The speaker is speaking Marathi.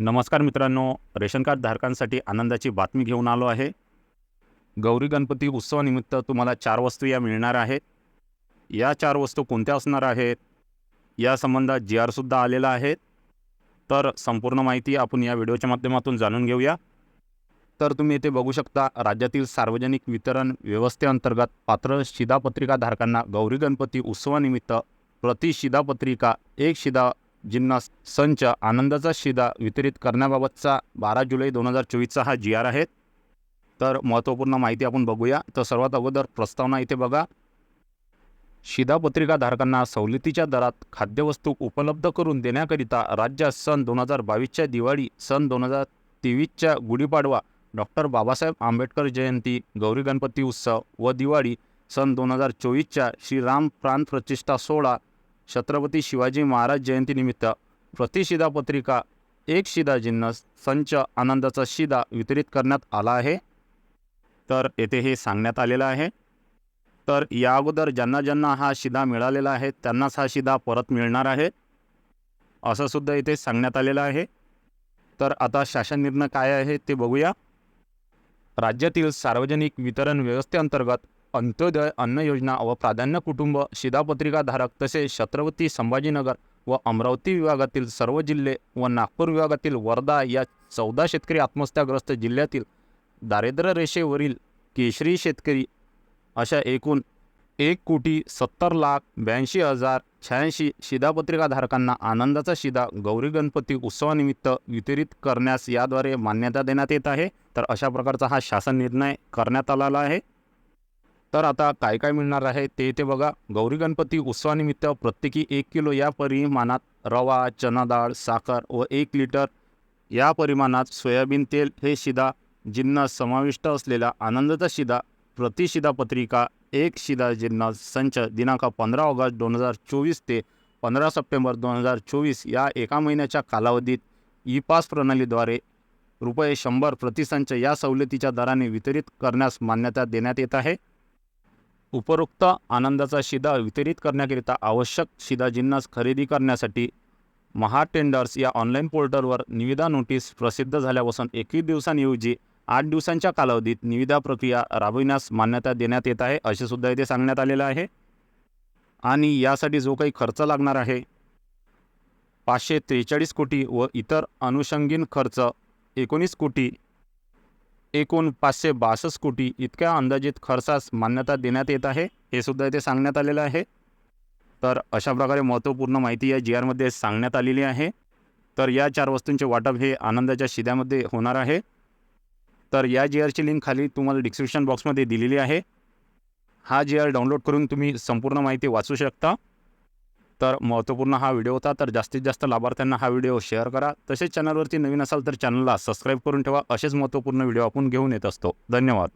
नमस्कार मित्रांनो रेशन कार्ड धारकांसाठी आनंदाची बातमी घेऊन आलो आहे. गौरी गणपती उत्सवानिमित्त तुम्हाला चार वस्तू या मिळणार आहेत. या चार वस्तू कोणत्या असणार आहेत? या संबंधात जी आरसुद्धा आलेला आहे. तर संपूर्ण माहिती आपण या व्हिडिओच्या माध्यमातून जाणून घेऊया. तर तुम्ही इथे बघू शकता राज्यातील सार्वजनिक वितरण व्यवस्थेअंतर्गत पात्र शिधापत्रिका धारकांना गौरी गणपती उत्सवानिमित्त प्रति शिधापत्रिका एक शिधा जिन्नास संच आनंदाचा शिदा वितरित करण्याबाबतचा बारा जुलै दोन हजार चोवीसचा हा जी आर आहे. तर महत्त्वपूर्ण माहिती आपण बघूया. तर सर्वात अगोदर प्रस्तावना इथे बघा. शिधापत्रिका धारकांना सवलतीच्या दरात खाद्यवस्तू उपलब्ध करून देण्याकरिता राज्यात सन दोन हजार बावीसच्या दिवाळी सन दोन हजार तेवीसच्या गुढीपाडवा डॉक्टर बाबासाहेब आंबेडकर जयंती गौरी गणपती उत्सव व दिवाळी सन दोन हजार चोवीसच्या श्रीराम प्राण प्रतिष्ठा सोहळा छत्रपती शिवाजी महाराज जयंतीनिमित्त प्रतिशिदा पत्रिका एक शिदा जिन्नस संच आनंदाचा शिदा वितरित करण्यात आला आहे. तर येथे हे सांगण्यात आलेलं आहे. तर या अगोदर ज्यांना ज्यांना हा शिदा मिळालेला आहे त्यांनाच हा शिदा परत मिळणार आहे. असं सुद्धा इथे सांगण्यात आलेलं आहे. तर आता शासन निर्णय काय आहे ते बघूया. राज्यातील सार्वजनिक वितरण व्यवस्थेअंतर्गत अंत्योदय अन्न योजना व प्राधान्य कुटुंब शिधापत्रिका धारक तसेच छत्रपती संभाजीनगर व अमरावती विभागातील सर्व जिल्हे व नागपूर विभागातील वर्धा या चौदा शेतकरी आत्महत्याग्रस्त जिल्ह्यातील दारिद्र्य रेषेवरील केशरी शेतकरी अशा एकूण एक कोटी सत्तर लाख ब्याऐंशी हजार शहाऐंशी शिधापत्रिका धारकांना आनंदाचा शिधा गौरी गणपती उत्सवानिमित्त वितरित करण्यास याद्वारे मान्यता देण्यात येत आहे. तर अशा प्रकारचा हा शासन निर्णय करण्यात आलेला आहे. तर आता काय काय मिळणार आहे ते ते बघा. गौरी गणपती उत्सवानिमित्त प्रत्येकी एक किलो या परिमाणात रवा चना डाळ साखर व एक लिटर या परिमाणात सोयाबीन तेल हे शिदा जिन्नस समाविष्ट असलेला आनंदाचा शिदा प्रतिशिदा पत्रिका एक शिदा जिन्नस संच दिनांक पंधरा ऑगस्ट दोन हजार चोवीस ते पंधरा सप्टेंबर दोन हजार चोवीस या एका महिन्याच्या कालावधीत ई पास प्रणालीद्वारे रुपये शंभर प्रतिसंच या सवलतीच्या दराने वितरित करण्यास मान्यता देण्यात येत आहे. उपरोक्त आनंदाचा शिधा वितरित करण्याकरिता आवश्यक शिधा जिन्नास खरेदी करण्यासाठी महाटेंडर्स या ऑनलाईन पोर्टलवर निविदा नोटीस प्रसिद्ध झाल्यापासून एकवीस दिवसांऐवजी आठ दिवसांच्या कालावधीत निविदा प्रक्रिया राबविण्यास मान्यता देण्यात येत आहे असे सुद्धा इथे सांगण्यात आलेलं आहे. आणि यासाठी जो काही खर्च लागणार आहे पाचशे त्रेचाळीस कोटी व इतर अनुषंगीन खर्च एकोणीस कोटी एकूण पाचशे बासष्ट कोटी इतक्या अंदाजित खर्चास मान्यता देण्यात येत आहे हे सुद्धा इथे सांगण्यात आलेलं आहे. तर अशा प्रकारे महत्त्वपूर्ण माहिती या जी आरमध्ये सांगण्यात आलेली आहे. तर या चार वस्तूंचे वाटप हे आनंदाच्या शिद्यामध्ये होणार आहे. तर या जी आरची लिंक खाली तुम्हाला डिस्क्रिप्शन बॉक्समध्ये दिलेली आहे. हा जी आर डाउनलोड करून तुम्ही संपूर्ण माहिती वाचू शकता. तर महत्त्वपूर्ण हा व्हिडिओ होता. तर जास्तीत जास्त लाभार्थ्यांना हा व्हिडिओ शेअर करा. तसेच चॅनलवरती नवीन असाल तर चॅनलला सबस्क्राईब करून ठेवा. असेच महत्त्वपूर्ण व्हिडिओ आपण घेऊन येत असतो. धन्यवाद.